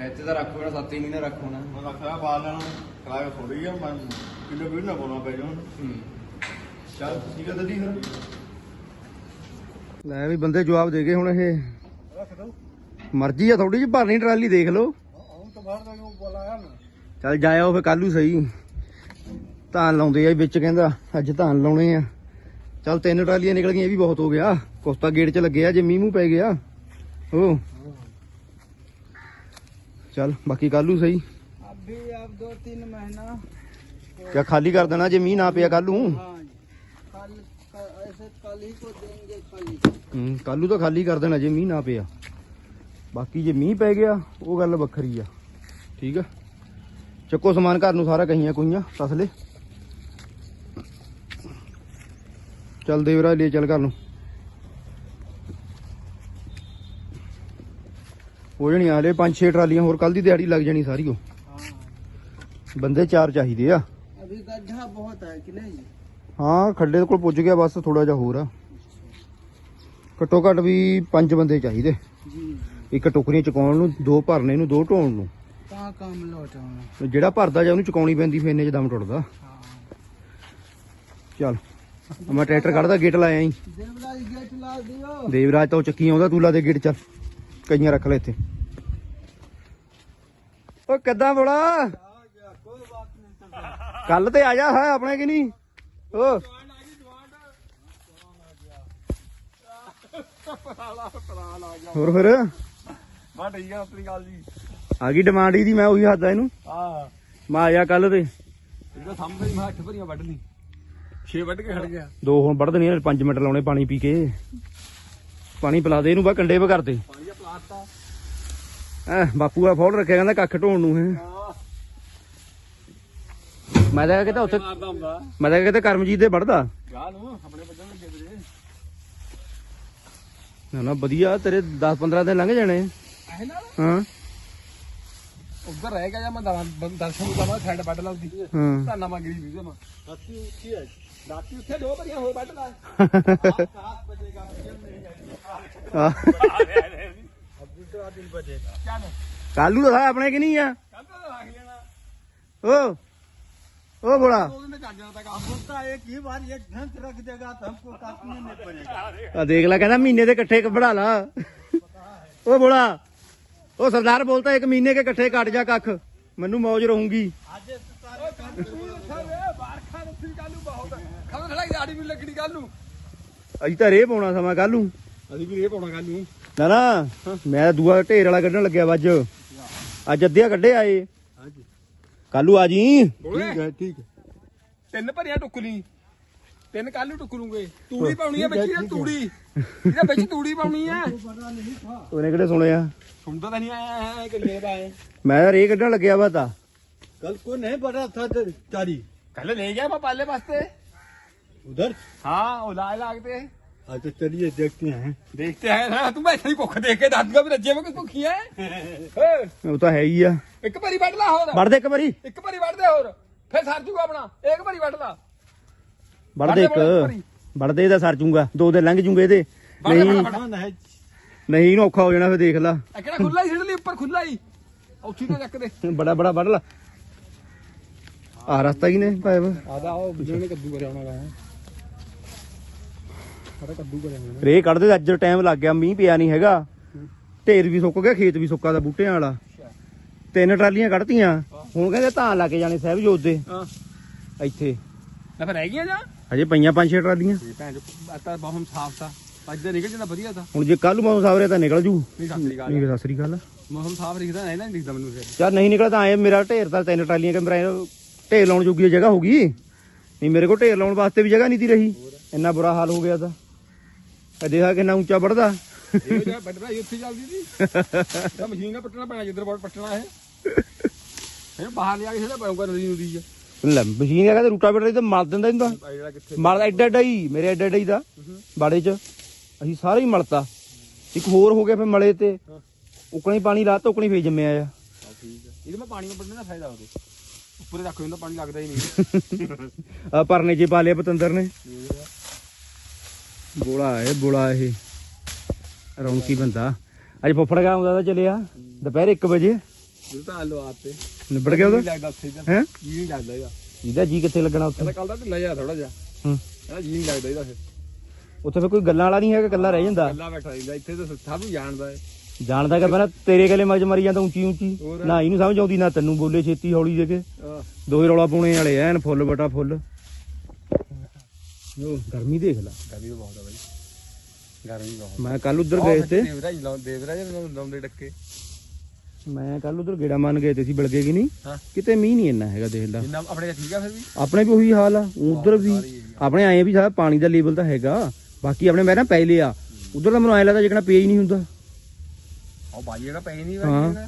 ਇੱਥੇ ਤਾਂ ਰੱਖੋ ਨਾ 7 ਮਹੀਨੇ ਰੱਖੋ ਨਾ ਮੈਂ ਰੱਖਿਆ ਬਾਹਰ ਲੈਣਾ। ਖਰਾਬ ਥੋੜੀ ਆ ਮੈਂ ਕਿਲੋ ਵੀਰ ਨਾ ਬੋਲਣਾ ਪੈ ਜਾਣ। ਚੱਲ ਠੀਕ ਹੈ ਦੱਦੀ ਫਿਰ। ਲੈ ਵੀ ਬੰਦੇ ਜਵਾਬ ਦੇ ਗਏ ਹੁਣ ਇਹ। ਰੱਖ ਦੋ। ਮਰਜ਼ੀ ਆ ਥੋੜੀ ਜਿਹੀ ਭਰਨੀ ਟਰਾਲੀ ਦੇਖ ਲਓ। ਹੁਣ ਤਾਂ ਬਾਹਰ ਦਾ ਨੂੰ ਬੁਲਾਇਆ ਨਾ। ਚੱਲ ਜਾਇਓ ਫੇ ਕੱਲੂ ਸਹੀ। ਧਾਨ ਲਾਉਂਦੇ ਆ ਵਿੱਚ ਕਹਿੰਦਾ ਅੱਜ ਧਾਨ ਲਾਉਣੇ ਆ। ਚੱਲ ਤਿੰਨ ਟਰਾਲੀਆਂ ਨਿਕਲ ਗਈਆਂ ਇਹ ਵੀ ਬਹੁਤ ਹੋ ਗਿਆ ਕੋਸਤਾ ਗੇਟ 'ਚ ਲੱਗਿਆ ਜੇ ਮੀਂਹ ਮੂੰਹ ਪੈ ਗਿਆ ਹੋ ਚੱਲ ਬਾਕੀ ਕੱਲੂ ਸਹੀ अभी अब दो तीन महीना ਕਿਆ ਖਾਲੀ ਕਰ ਦੇਣਾ ਜੇ ਮੀਂਹ ਨਾ ਪਿਆ ਕੱਲੂ हाँ कल ऐसे कल ही को देंगे खाली ਹੂੰ ਕੱਲੂ ਤਾਂ ਖਾਲੀ ਕਰ ਦੇਣਾ ਜੇ ਮੀਂਹ ਨਾ ਪਿਆ ਬਾਕੀ ਜੇ ਮੀਂਹ ਪੈ ਗਿਆ ਉਹ ਗੱਲ ਵੱਖਰੀ ਆ ਠੀਕ ਆ ਚੱਕੋ ਸਮਾਨ ਘਰ ਨੂੰ ਸਾਰਾ ਕਹੀਆਂ ਕੁਈਆਂ ਤਸਲੇ ਚੱਲ ਦੇਵਰਾ ਲੈ ਚੱਲ ਘਰ ਨੂੰ। ਹੋ ਜਣੀ ਆਲੇ 5-6 ਟਰਾਲੀਆਂ ਹੋਰ ਕੱਲ ਦੀ ਦਿਹਾੜੀ ਲੱਗ ਜਾਣੀ ਸਾਰੀ ਉਹ। ਬੰਦੇ ਚਾਰ ਚਾਹੀਦੇ ਆ। ਅਭੀ ਗੱਢਾ ਬਹੁਤ ਹੈ ਕਿ ਨਹੀਂ? ਹਾਂ ਖੱਡੇ ਦੇ ਕੋਲ ਪੁੱਜ ਗਿਆ ਬਸ ਥੋੜਾ ਜਿਹਾ ਹੋਰ ਆ। ਘੱਟੋ ਘੱਟ ਵੀ ਪੰਜ ਬੰਦੇ ਚਾਹੀਦੇ। ਜੀ ਇੱਕ ਟੋਕਰੀਆਂ ਚਕਾਉਣ ਨੂੰ ਦੋ ਭਰਨੇ ਨੂੰ ਦੋ ਢੋਣ ਨੂੰ। ਤਾਂ ਕੰਮ ਲੋਟ ਆਉਣਾ। ਜਿਹੜਾ ਭਰਦਾ ਜਾ ਉਹਨੂੰ ਚਕਾਉਣੀ ਪੈਂਦੀ ਫੇਨੇ ਚ ਦਮ ਟੁੱਟਦਾ। ਚੱਲ। ਮੈਂ ਟਰੈਕਟਰ ਕੱਢਦਾ ਗੇਟ ਲਾਇਆ ਹੀ। ਦੇਵਰਾਜ ਗੇਟ ਲਾ ਦਿਓ। ਦੇਵਰਾਜ ਤਾਂ ਚੱਕੀ ਆਉਂਦਾ ਤੂਲਾ ਦੇ ਗੇਟ ਚੱਲ ਕਈਆਂ ਰੱਖ ਲੈ ਕੱਲ ਤੇ ਆ ਜਾ ਹੈ ਆਪਣੇ ਕਿ ਨਹੀਂ? ਓ। ਹੋਰ ਫਿਰ? ਮੈਂ ਠੀਕ ਆ ਗਈ ਡਿਮਾਂਡ ਇਹਦੀ ਮੈਂ ਉਹੀ ਹੱਦ ਆ ਇਹਨੂੰ। ਹਾਂ। ਮੈਂ ਆ ਜਾ ਕੱਲ ਤੇ। ਇਹਦਾ ਸਾਹਮਣੇ ਮੈਂ ਅੱਠ ਭਰੀਆਂ ਵੱਢ ਲਈ। 6 ਵੱਢ ਕੇ ਖੜ ਗਿਆ। ਦੋ ਹੁਣ ਵੱਢ ਦੇਣੀਆਂ 5 ਮਿੰਟ ਲਾਉਣੇ ਪਾਣੀ ਪੀ ਕੇ। ਪਾਣੀ ਪਿਲਾ ਦੇ ਇਹਨੂੰ ਬਾ ਕੰਡੇ ਪ ਕਰਦੇ ਪਾਣੀ ਪਲਾਤਾ ਐ ਬਾਪੂ ਆ ਫੋੜ ਰੱਖਿਆ ਕਹਿੰਦਾ ਕੱਖ ਢੋਣ ਨੂੰ ਹੈ। ਮੈਂ ਤਾਂ ਕਿਤੇ ਉੱਥੇ ਮੈਂ ਤਾਂ ਕਿਤੇ ਕਰਮਜੀਤ ਦੇ ਵੱਢਦਾ। ਗਾਹ ਨੂੰ ਆਪਣੇ ਲੱਗੇ ਨਾ ਨਾ ਵਧੀਆ ਤੇਰੇ 10 15 ਦਿਨ ਲੰਘ ਜਾਣੇ। ਆਹ ਨਾਲ ਹਾਂ। ਉੱਧਰ ਰਹਿ ਗਿਆ ਜਾਂ ਮੈਂ ਦਰਾਂ- ਦਰਸ਼ਨ ਨੂੰ ਦਵਾਂ ਸਾਈਡ ਵੱਢ ਲਾ ਉਹਦੀ। ਹਾਂ। ਧਾਨਾ ਮੰਗਰੀ ਵੀ ਜਮਾ ਰਾਤੀ ਉੱਠੀ ਹੈ। ਰਾਤੀ ਉੱਥੇ ਦੋ ਭਰੀਆਂ ਹੋਰ ਵੱਢ ਲਾ ਆਹ, ਦੂਸਰਾ ਦਿਨ ਬਚੇ ਚੱਲ ਕਾਲੂ ਦਾ ਆਪਣੇ ਕਿ ਨਹੀਂ ਆ ਕੱਲ ਤਾਂ ਰੱਖ ਲੈਣਾ ਓ ਓ ਬੋਲਾ ਦੋ ਦਿਨ ਤੇ ਚੱਲ ਜਾਣਾ ਤਾਂ ਕੰਮ होता एक ही बार एक घंट रख देगा तो हमको काटने नहीं पड़ेगा ਆ ਦੇਖ ਲੈ ਕਹਿੰਦਾ ਅਸੀਂ ਤਾਂ ਰੇ ਪਾਉਣਾ ਸਮਾਂ ਕੱਲ ਨੂੰ। ਅਸੀਂ ਵੀ ਰੇ ਪਾਉਣਾ ਕੱਲ ਨੂੰ। ਨਾ ਨਾ ਮੈਂ ਤਾਂ ਦੂਆ ਢੇਰ ਵਾਲਾ ਕੱਢਣ ਲੱਗਿਆ ਵਾ ਅੱਜ। ਅੱਧਿਆ ਕੱਢੇ ਆਏ ਹਾਂਜੀ। ਕੱਲ ਨੂੰ ਆ ਜੀ। ਠੀਕ ਹੈ ਠੀਕ ਤਿੰਨ ਭਰੀਆਂ ਟੁਕਲੀ। ਤਿੰਨ ਕੱਲ ਨੂੰ ਟੁਕਰੂਗੇ। ਤੂੜੀ ਪਾਉਣੀ ਆ ਵਿੱਚ ਤੂੜੀ? ਇਹਦਾ ਵਿੱਚ ਤੂੜੀ ਪਾਉਣੀ ਆ। ਉਹਨੇ ਕਿਹੜੇ ਸੁਣਿਆ ਸੁਣਦਾ ਤਾਂ ਨਹੀਂ ਆਇਆ ਕਰੀਏ ਦਾ ਮੈਂ ਰੇ ਕੱਢਣ ਲੱਗਿਆ ਵਾ ਤਾਂ। ਕੱਲ ਕੋ ਨਹੀਂ ਬੜਾ ਥਾ ਚਾਰੀ। ਕੱਲ ਲੈ ਗਿਆ ਮੈਂ ਪਾਲੇ ਵਾਸਤੇ। उधर ਹਾਂ ਉਹ ਲਾਏ ਲੱਗਦੇ हाँ तो चलिए देखते हैं ਦੇਖਤੇ ਹੈ ਨਾ ਤੂੰ ਬੈਠੀ ਭੁੱਖ ਦੇਖ ਕੇ ਦੱਸਗਾ ਵੀ ਰੱਜੇ ਮੈਂ ਕੁਝ ਭੁੱਖੀ ਐ ਏ, ਉਹ ਤਾਂ ਹੈ ਹੀ ਆ ਇੱਕ ਭਰੀ ਵੱਢ ਲਾ ਹੋਰ ਵੜ ਦੇ ਇੱਕ ਵਾਰੀ ਇੱਕ ਭਰੀ ਵੱਢ ਦੇ ਹੋਰ ਫਿਰ ਸਰ ਜੂਗਾ ਆਪਣਾ ਇੱਕ ਭਰੀ ਵੱਢ ਲਾ ਵੜ ਦੇ ਇੱਕ ਵੜ ਦੇ ਇਹਦਾ ਸਰ ਜੂਗਾ ਦੋ ਦਿਨ ਲੰਘ ਜੂਗੇ ਇਹਦੇ ਵੱਢ ਦੇ, ਨਹੀਂ ਵੱਢ ਦੇ। हाँ है ਨਹੀਂ ਇਹਨੂੰ ਔਖਾ ਹੋ ਜਾਣਾ ਫਿਰ ਦੇਖ ਲਾ ਇਹ ਕਿਹੜਾ ਖੁੱਲਾ ਹੀ ਛੱਡ ਲਈ ਉੱਪਰ ਖੁੱਲਾ ਹੀ ਉੱਥੀ ਤੋਂ ਚੱਕ ਦੇ ਬੜਾ ਬੜਾ ਵੱਢ ਲਾ ਆ ਰਸਤਾ ਹੀ ਨੇ ਪਾਇਬ ਆਦਾ ਉਹ ਜਿਹਨੇ ਕੱਦੂ ਕਰਿਆ ਹੋਣਾ ਹੈ ਸਾਡਾ ਕੱਦੂ ਰੇ ਕੱਢਦੇ ਅੱਜ ਟਾਈਮ ਲੱਗ ਗਿਆ ਮੀਂਹ ਪਿਆ ਨਹੀਂ ਹੈਗਾ। ਢੇਰ ਵੀ ਸੁੱਕ ਗਿਆ ਖੇਤ ਵੀ ਸੁੱਕਾ ਦਾ ਬੂਟਿਆਂ ਵਾਲਾ। ਤਿੰਨ ਟਰਾਲੀਆਂ ਕੱਢਤੀਆਂ। ਹੁਣ ਕਹਿੰਦੇ ਧਾਨ ਲਾ ਕੇ ਜਾਣੇ ਸਾਹਿਬ ਜੋਤ ਦੇ। ਹਾਂ। ਇੱਥੇ। ਨਾ ਫਿਰ ਰਹਿ ਗਈਆਂ ਜਾਂ? ਅਜੇ ਪਈਆਂ ਪੰਜ ਛੇ ਟਰਾਲੀਆਂ। ਇਹ ਭੈਣ ਚੋ ਤਾਂ ਬਹੁਤ ਸਾਫ਼ ਸਾ ਅੱਜ ਦੇ ਨਿਕਲ ਜਾਂਦਾ ਵਧੀਆ ਤਾਂ। ਹੁਣ ਜੇ ਕੱਲ ਮੌਸਮ ਸਾਵਰੇ ਤਾਂ ਨਿਕਲ ਜੂ। ਨਹੀਂ ਸਤਿ ਸ੍ਰੀ ਅਕਾਲ। ਨਹੀਂ ਸਤਿ ਸ੍ਰੀ ਅਕਾਲ। ਮੌਸਮ ਸਾਫ਼ ਦਿਖਦਾ ਨਹੀਂ ਨਾ ਦਿਖਦਾ ਮੈਨੂੰ ਫਿਰ। ਯਾਰ ਨਹੀਂ ਨਿਕਲਦਾ ਤਾਂ ਆਏ ਮੇਰਾ ਢੇਰ ਤਾਂ ਤਿੰਨ ਟਰਾਲੀਆਂ ਕਿ ਮੇਰਾ ਢੇਰ ਲਾਉਣ ਜੋਗੀ ਜਗ੍ਹਾ ਹੋ ਗਈ। ਨਹੀਂ ਮੇਰੇ ਕੋਲ ਢੇਰ ਲਾਉਣ ਵਾਸਤੇ ਵੀ ਜਗ੍ਹਾ ਨਹੀਂ ਤੀ ਰਹੀ। ਇੰਨਾ ਬੁਰਾ ਹਾਲ ਹੋ ਗਿਆ ਤਾਂ। ਦੇਖਾ ਕਿੰਨਾ ਉੱਚਾ ਵੱਢਦਾ। ਇਹ ਜਿਹੜਾ ਵੱਢਦਾ ਇਹ ਉੱਥੇ ਚੱਲਦੀ ਸੀ। ਤਾਂ ਮਸ਼ੀਨ ਨਾਲ ਪੱਟਣਾ ਪੈਣਾ ਜਿੱਧਰ ਪੱਟਣਾ ਇਹ। ਇਹ ਬਾਹਰ ਲਿਆ ਕੇ ਜਿਹੜਾ ਪਾਉਂਗਾ ਨਦੀ ਨਦੀ ਚ। ਲੈ ਮਸ਼ੀਨ ਦਾ ਕਹਿੰਦੇ ਰੂਟਾ ਬੇਟਰ ਤੇ ਮਲ ਦਿੰਦਾ ਇਹਦਾ ਆ ਜਿਹੜਾ ਕਿੱਥੇ ਐਡਾ ਐਡਾ ਹੀ ਮੇਰੇ ਐਡਾ ਐਡਾ ਹੀ ਦਾ ਬਾੜੇ 'ਚ। ਅਸੀਂ ਸਾਰੇ ਹੀ ਮਲਤਾ। ਇੱਕ ਹੋਰ ਹੋ ਗਿਆ ਫਿਰ ਮਲੇ ਤੇ। ਉਕਣੀ ਪਾਣੀ ਲਾਤਾ ਉਕਣੀ ਫੇਰ ਜੰਮਿਆ ਆ। ਠੀਕ ਹੈ ਇਹਦੇ ਮੈਂ ਪਾਣੀ ਵਿੱਚ ਪੱਟਣੇ ਦਾ ਫਾਇਦਾ ਉਹਦੇ। ਉੱਪਰੇ ਰੱਖ ਦਿੰਦਾ ਪਾਣੀ ਲੱਗਦਾ ਹੀ ਨਹੀਂ। <laughs> ਆ ਪਰਨੇ 'ਚ ਪਾ ਲਿਆ ਪਤੰਦਰ ਨੇ। ਬੋਲਾ ਹੈ ਬੋਲਾ ਇਹ। ਰੌਣਕੀ ਬੰਦਾ। ਅੱਜ ਫੁੱਫੜ ਗਾ ਆਉਂਦਾ ਤਾਂ ਚਲਿਆ। ਦੁਪਹਿਰ 1 ਵਜੇ। ਇਹ ਤਾਂ ਆਲੋ ਆਤੇ ਨਿਬੜ ਗਿਆ ਉਹਦਾ? ਨਹੀਂ ਲੱਗਦਾ ਉੱਥੇ ਇਹਦਾ ਹੈ? ਜੀ ਨਹੀਂ ਲੱਗਦਾ ਇਹਦਾ। ਇਹਦਾ ਜੀ ਕਿੱਥੇ ਲੱਗਣਾ ਉੱਥੇ? ਇਹਦਾ ਕੱਲ ਦਾ ਢਿੱਲਾ ਜਿਹਾ ਥੋੜਾ ਜਿਹਾ। ਹੂੰ। ਇਹਦਾ ਜੀ ਨਹੀਂ ਲੱਗਦਾ ਇਹਦਾ ਫਿਰ। ਉੱਥੇ ਫਿਰ ਕੋਈ ਗੱਲਾਂ ਵਾਲਾ ਨਹੀਂ ਹੈਗਾ ਗੱਲਾਂ ਰਹਿ ਜਾਂਦਾ। ਗੱਲਾਂ ਬੈਠਾ ਰਹਿੰਦਾ। ਇੱਥੇ ਤਾਂ ਸਭ ਨੂੰ ਜਾਣਦਾ ਹੈ ਜਾਣਦਾ ਕਿ ਪਹਿਲਾਂ ਤੇਰੇ ਗਲੇ ਮੱਜ ਮਰੀ ਜਾਂਦਾ ਉੱਚੀ ਉੱਚੀ। ਨਾ ਇਹਨੂੰ ਸਮਝ ਆਉਂਦੀ ਨਾ ਤੈਨੂੰ ਬੋਲੇ ਛੇਤੀ ਹੌਲੀ ਜੇ ਕੇ। ਦੋਹੇ ਰੌਲਾ ਪਾਉਣੇ ਵਾਲੇ ਐਨ ਫੁੱਲ ਬਟਾ ਫੁੱਲ। ਉਹ ਗਰਮੀ ਦੇਖ ਲੈ। ਗਰਮੀ ਤਾਂ ਬਹੁਤ ਆ ਬਾਈ। ਗਰਮੀ ਬਹੁਤ ਮੈਂ ਕੱਲ ਉਧਰ ਗਏ ਤੇ। ਦੇਵਰਾਜ ਲਾਉਂ ਦੇਵਰਾਜ ਨੂੰ ਲਾਉਂਦੇ ਡੱਕੇ। ਮੈਂ ਕੱਲ ਉਧਰ ਗੇੜਾ ਮੰਨ ਗਏ ਤੇ ਸੀ ਬਲਗੇ ਕਿ ਨਹੀਂ? ਕਿਤੇ ਮੀਂਹ ਨਹੀਂ ਇੰਨਾ ਹੈਗਾ ਦੇਖ ਲੈ। ਜਿੰਨਾ ਆਪਣੇ ਠੀਕ ਆ ਫਿਰ ਵੀ। ਆਪਣੇ ਵੀ ਉਹੀ ਹਾਲ ਆ ਉਧਰ ਵੀ ਆਪਣੇ ਆਏ ਵੀ ਸਾਰਾ ਪਾਣੀ ਦਾ ਲੈਵਲ ਤਾਂ ਹੈਗਾ। ਬਾਕੀ ਆਪਣੇ ਮੈਂ ਨਾ ਪੈ ਲਿਆ। ਉਧਰ ਤਾਂ ਮੈਨੂੰ ਐ ਲੱਗਦਾ ਜਿਕਣਾ ਹੀ ਨਹੀਂ ਹੁੰਦਾ। ਉਹ ਬਾਈ ਜਿਹੜਾ ਪੈ ਨਹੀਂ ਹਾਂ। ਬਾਈ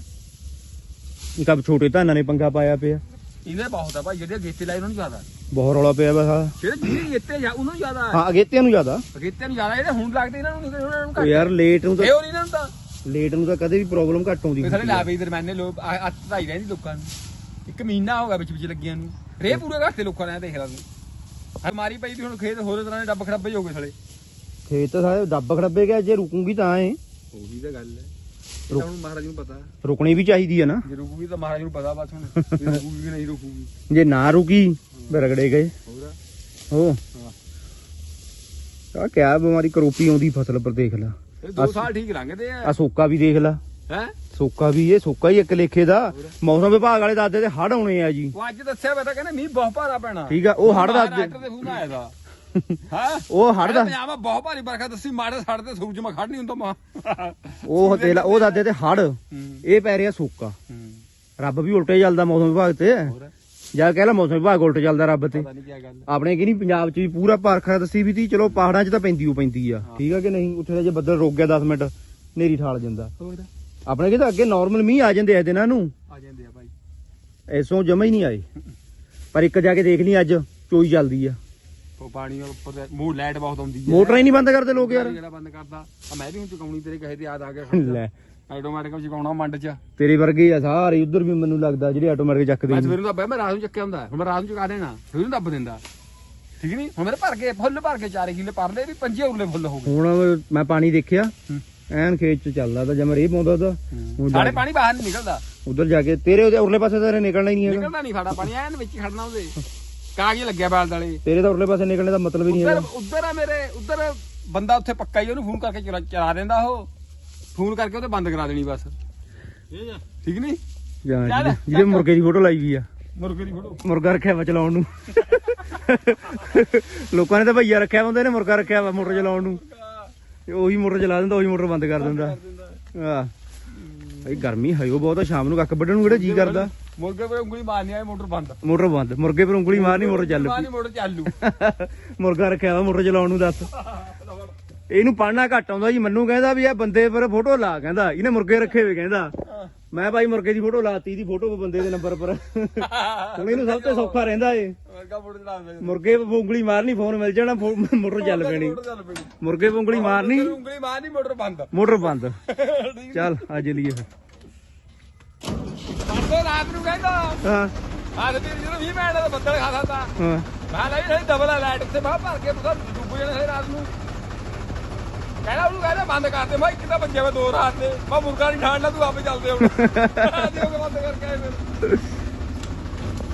ਇੱਕ ਆ ਛੋਟੇ ਧਾਨਾਂ ਨੇ ਪੰਗਾ ਪਾਇਆ ਪਿਆ। ਇਹਦੇ ਬਹੁਤ ਆ ਭਾਈ ਜਿਹੜੇ ਗੇਤੇ ਲਾਏ ਉਹਨਾਂ ਨੂੰ ਜ਼ਿਆਦਾ। ਬਹੁਤ ਰੌਲਾ ਪਿਆ ਵਾ ਸਾਰਾ ਜਿਹੜੇ ਜਿਹੜੇ ਜਾ ਉਹਨਾਂ ਨੂੰ ਜ਼ਿਆਦਾ। ਹਾਂ ਅਗੇਤਿਆਂ ਨੂੰ ਜ਼ਿਆਦਾ। ਗੇਤੇ ਨੂੰ ਜ਼ਿਆਦਾ ਜਿਹੜੇ ਹੁਣ ਲੱਗਦੇ ਇਹਨਾਂ ਨੂੰ ਨਿਕਲ ਉਹਨਾਂ ਨੂੰ ਉਹ ਘੱਟ। ਯਾਰ ਲੇਟ ਨੂੰ ਤਾਂ ਇਹ ਹੋਰ ਇਹਨਾਂ ਨੂੰ ਤਾਂ ਲੇਟ ਨੂੰ ਤਾਂ ਕਦੇ ਵੀ ਪ੍ਰੋਬਲਮ ਘੱਟ ਆਉਂਦੀ ਇਹ ਸਾਡੇ ਹੁੰਦੀ ਆ। ਲਾਵੇ ਦਰਮਿਆਨੇ ਲੋਕ ਅੱਤ ਧਾਈ ਰਹਿੰਦੀ ਲੋਕਾਂ ਨੂੰ। ਇੱਕ ਮਹੀਨਾ ਹੋ ਗਿਆ ਵਿੱਚ ਵਿੱਚ ਲੱਗੀਆਂ ਨੂੰ। ਰੇ ਪੂਰੇ ਘਾਟੇ ਲੋਕਾਂ ਨੇ ਦੇਖ ਲਾ ਤੂੰ। ਹਮਾਰੀ ਪਈ ਦੀ ਹੁਣ ਖੇਤ ਹੋਰ ਤਰ੍ਹਾਂ ਦੇ ਡੱਬ ਖੜੱਬੇ ਹੋ ਗਏ ਸਾਲੇ। ਖੇਤ ਤਾਂ ਸਾਰੇ ਦੱਬ ਖੜੱਬੇ ਗਿਆ ਜੇ ਰੁਕੂਗੀ ਤਾਂ ਉਹੀ ਤਾਂ ਗੱਲ ਹੈ। ਇਹ ਤਾਂ ਹੁਣ ਮਹਾਰਾਜ ਨੂੰ ਪਤਾ। ਰੁਕਣੀ ਵੀ ਚਾਹੀਦੀ ਆ ਨਾ। ਜੇ ਰੁਕੂਗੀ ਤਾਂ ਮਹਾਰਾਜ ਨੂੰ ਪਤਾ ਬਸ ਹੁਣ। <laughs> ਵੀ ਰੁਕੂਗੀ ਕਿ ਨਹੀਂ ਰੁਕੂਗੀ। ਜੇ ਨਾ ਰੁਕੀ ਫਿਰ ਰਗੜੇ ਗਏ। ਹੋਰ ਹੋ। ਆ ਕਿਆ ਬਿਮਾਰੀ ਕਰੋਪੀ ਆਉਂਦੀ ਫਸਲ ਪਰ ਦੇਖ ਲੈ। ਇਹ ਦੋ ਸਾਲ ਠੀਕ ਲੰਘਦੇ ਆ। ਆ ਸੋਕਾ ਵੀ ਦੇਖ ਲੈ। ਹੈ? ਸੋਕਾ ਵੀ ਇਹ ਸੋਕਾ ਹੀ ਇੱਕ ਲੇਖੇ ਦਾ। ਮੌਸਮ ਵਿਭਾਗ ਵਾਲੇ ਦੱਸਦੇ ਤੇ ਹੜ ਆਉਣੇ ਆ ਜੀ। ਉਹ ਅੱਜ ਦੱਸਿਆ ਮੈਂ ਤਾਂ ਕਹਿੰਦਾ ਮੀਂਹ ਬਹੁਤ ਭਾਰਾ ਪੈਣਾ। ਠੀਕ ਆ ਉਹ ਹੜ ਦੱਸਦੇ। ਡਾਕਟਰ ਦੇ ਫੋਨ ਆਇਆ ਦਾ। ਹਾਂ? <laughs> ਉਹ ਹੜ ਦਾ ਪੰਜਾਬ ਬਹੁਤ ਭਾਰੀ ਵਰਖਾ ਦੱਸੀ ਮਾੜੇ ਸੜ ਤੇ ਸੂਰਜ ਮਾ ਖੜ ਨਹੀਂ ਹੁੰਦਾ ਮਾ। ਉਹ ਤੇਲ ਉਹ ਦੱਸਦੇ ਤੇ ਹੜ ਇਹ ਪੈ ਰਿਹਾ ਸੋਕਾ। ਰੱਬ ਵੀ ਉਲਟੇ ਚੱਲਦਾ ਮੌਸਮ ਵਿਭਾਗ ਤੇ। ਹੋਰ? ਜਾਂ ਕਹਿ ਲਾ ਮੌਸਮ ਵਿਭਾਗ ਉਲਟ ਚੱਲਦਾ ਰੱਬ ਤੇ। ਪਤਾ ਨਹੀਂ ਕੀ ਗੱਲ ਆਪਣੇ ਕਿ ਨਹੀਂ ਪੰਜਾਬ 'ਚ ਵੀ ਪੂਰਾ ਪਾਰਖਾ ਦੱਸੀ ਵੀ ਤੀ ਚਲੋ ਪਹਾੜਾਂ 'ਚ ਤਾਂ ਪੈਂਦੀ ਓ ਪੈਂਦੀ ਆ। ਠੀਕ ਆ ਕਿ ਨਹੀਂ? ਉੱਥੇ ਜੇ ਬੱਦਲ ਰੁਕ ਗਿਆ 10 ਮਿੰਟ ਨੇਰੀ ਠਾਲ ਜਾਂਦਾ। ਆਪਣੇ ਕਿ ਤਾਂ ਅੱਗੇ ਨਾਰਮਲ ਮੀਂਹ ਆ ਜਾਂਦੇ ਐ ਦਿਨਾਂ ਨੂੰ। ਆ ਜਾਂਦੇ ਆ ਭਾਈ। ਐਸੋਂ ਜਮਾ ਹੀ ਨਹੀਂ ਆਏ। ਪਰ ਇੱਕ ਜਾ ਕੇ ਦੇਖ ਲਈ ਅੱਜ ਚੋਈ ਚੱਲਦੀ ਆ। ਉਹ ਪਾਣੀ ਉੱਪਰ ਤੇ- ਮੂੰਹ ਲਾਈਟ ਬਹੁਤ ਆਉਂਦੀ ਹੈ। ਮੋਟਰਾਂ ਹੀ ਨਹੀਂ ਬੰਦ ਕਰਦੇ ਲੋਕ ਯਾਰ। ਜਿਹੜਾ ਬੰਦ ਕਰਦਾ? ਆ ਮੈਂ ਵੀ ਹੁਣ ਚੁਕਾਉਣੀ ਤੇਰੇ ਕਹੇ ਤੇ ਯਾਦ ਆ ਗਿਆ ਲੈ। ਆਟੋਮੈਟਿਕ ਚੁਕਾਉਣਾ ਮੰਡ ਚ। ਤੇਰੇ ਵਰਗੇ ਆ ਸਾਰੇ ਉਧਰ ਵੀ ਮੈਨੂੰ ਲੱਗਦਾ ਜਿਹੜੇ ਆਟੋਮੈਟਿਕ ਚੱਕਦੇ ਮੈਂ ਨੇ। ਸਵੇਰ ਨੂੰ ਦੱਬਿਆ ਮੈਂ ਰਾਤ ਨੂੰ ਚੱਕਿਆ ਹੁੰਦਾ ਹੁਣ ਮੈਂ ਰਾਤ ਨੂੰ ਚੁਕਾ ਦੇਣਾ ਸਵੇਰ ਨੂੰ ਦੱਬ ਦਿੰਦਾ। ਠੀਕ ਨਹੀਂ? ਹੁਣ ਮੇਰੇ ਭਰ ਕੇ ਫੁੱਲ ਭਰ ਕੇ 4 ਕਿੱਲੇ ਪਰਲੇ ਵੀ ਪੰਜੇ ਉਰਲੇ ਫੁੱਲ ਹੋ ਗਏ। ਹੁਣ ਮੈਂ ਪਾਣੀ ਦੇਖਿਆ। ਐਨ ਖੇਤ ਚ ਚੱਲਦਾ ਤਾਂ ਜਮ ਰੇ ਪਾਉਂਦਾ ਤਾਂ। ਹੁਣ ਸਾਡੇ ਪਾਣੀ ਬਾਹਰ ਨਹੀਂ ਨਿਕਲਦਾ। ਉਧਰ ਜਾ ਕੇ ਤੇਰੇ ਉਰਲੇ ਪਾਸੇ ਤਾਂ ਨਿਕਲਣਾ ਹੀ ਨਹੀਂ ਹੈਗਾ। ਨਿਕਲਦਾ ਨਹੀਂ ਸਾਡਾ ਪਾਣੀ ਐਨ ਵਿੱਚ ਖੜਨਾ ਉਹਦੇ। ਕਾਗਜ਼ ਲੱਗਿਆ ਬਾਲ ਵਾਲੇ ਤੇਰੇ ਤਾਂ ਉਰਲੇ ਪਾਸੇ ਨਿਕਲਣੇ ਦਾ ਮਤਲਬ ਹੀ ਨਹੀਂ ਉੱਧਰ ਹੈਗਾ। ਉੱਧਰ ਆ ਮੇਰੇ ਉੱਧਰ ਬੰਦਾ ਉੱਥੇ ਪੱਕਾ ਹੀ ਉਹਨੂੰ ਫੋਨ ਕਰਕੇ ਚਲਾ ਚਲਾ ਦਿੰਦਾ ਉਹ। ਫੋਨ ਕਰਕੇ ਉਹਦੇ ਬੰਦ ਕਰਾ ਦੇਣੀ ਬਸ। ਠੀਕ ਨਹੀਂ? ਜਾਂ ਚੱਲ, ਜਿਹਦੇ- ਜਿਹਦੇ ਮੁਰਗੇ ਦੀ ਫੋਟੋ ਲਾਈ ਵੀ ਆ। ਮੁਰਗੇ ਦੀ ਫੋਟੋ। ਮੁਰਗਾ ਰੱਖਿਆ ਵਾ ਚਲਾਉਣ ਨੂੰ। ਲੋਕਾਂ ਨੇ ਤਾਂ ਭਈਆ ਰੱਖਿਆ ਵਾ ਹੁੰਦੇ ਨੇ ਮੁਰਗਾ ਰੱਖਿਆ ਵਾ ਮੋਟਰ ਚਲਾਉਣ ਨੂੰ। ਤੇ ਉਹੀ ਮੋਟਰ ਚਲਾ ਦਿੰਦਾ ਉਹੀ ਮੋਟਰ ਬੰਦ ਕਰ ਦਿੰਦਾ। ਆ ਭਾਈ ਗਰਮੀ ਹੈ ਉਹ ਬਹੁਤ ਆ ਸ਼ਾਮ ਨੂੰ ਕੱਖ ਵੱਢਣ ਨੂੰ ਕਿਹੜਾ ਜੀ ਕਰਦਾ? ਮੁਰਗੇ ਪਰ ਉਂਗਲੀ ਮਾਰਨੀ ਆਏ ਮੋਟਰ ਬੰਦ। ਮੋਟਰ ਬੰਦ। ਮੁਰਗੇ ਪਰ ਉਂਗਲੀ ਮਾਰਨੀ ਮੋਟਰ ਚੱਲ ਮਾਰਨੀ ਮੋਟਰ ਚਾਲੂ <laughs> ਪਈ। ਮੁਰਗਾ ਰੱਖਿਆ ਵਾ ਮੋਟਰ ਚਲਾਉਣ ਨੂੰ ਦੱਸ। ਇਹਨੂੰ ਪੜਨਾ ਘੱਟ ਆਉਂਦਾ ਜੀ ਮੈਨੂੰ ਕਹਿੰਦਾ ਵੀ ਇਹ ਬੰਦੇ ਪਰ ਫੋਟੋ ਲਾ ਕਹਿੰਦਾ। ਇਹਨੇ ਮੁਰਗੇ ਰੱਖੇ ਹੋਏ ਕਹਿੰਦਾ। ਮੈਂ ਭਾਈ ਮੁਰਗੇ ਦੀ ਫੋਟੋ ਲਾਤੀ ਦੀ ਫੋਟੋ ਬੰਦੇ ਦੇ ਨੰਬਰ ਪਰ। ਹੁਣ ਇਹਨੂੰ ਸਭ ਤੋਂ ਸੌਖਾ ਰਹਿੰਦਾ ਏ ਮੁਰਗਾ ਉਂਗਲੀ ਮਾਰਨੀ ਫੋਨ ਮਿਲ ਜਾਣਾ ਮੋਟਰ ਚੱਲ ਪੈਣੀ। ਪਈ ਮੁਰਗੇ ਉਂਗਲੀ ਮਾਰਨੀ। ਉਂਗਲੀ ਮਾਰਨੀ ਮੋਟਰ ਬੰਦ। ਮੋਟਰ ਬੰਦ। ਚੱਲ ਚਲੀਏ ਫਿਰ। ਪਰਸੋਂ ਰਾਤ ਨੂੰ ਕਹਿੰਦਾ ਹਾਂ। ਆਹ ਵੀਰ ਜਦੋਂ 20 ਮਿੰਟ ਦਾ ਬੱਦਲ ਖਾਦਾ ਤਾ ਹਾਂ। ਮੈਂ ਲਈ ਨਹੀਂ ਡਬਲ ਲਾਈਟ ਤੇ ਬਾਹਰ ਭਰ ਕੇ ਪਤਾ ਡੁੱਬ ਜਾਣਾ ਸੀ ਰਾਤ ਨੂੰ। ਕਹਿੰਦਾ ਉਹਨੂੰ ਕਹਿੰਦਾ ਬੰਦ ਕਰ ਦੇ। ਮੈਂ ਇੱਕ ਤਾਂ ਵੱਜਿਆ ਵਾ ਦੋ ਰਾਤ ਦੇ। ਮੈਂ ਮੁਰਗਾ ਨਹੀਂ ਠਾਣ ਲਾ ਤੂੰ ਆਪੇ ਚੱਲਦੇ ਹੁਣ। ਆਦੀ ਹੋ ਕੇ ਬੰਦ ਕਰਕੇ ਆਏ ਫਿਰ।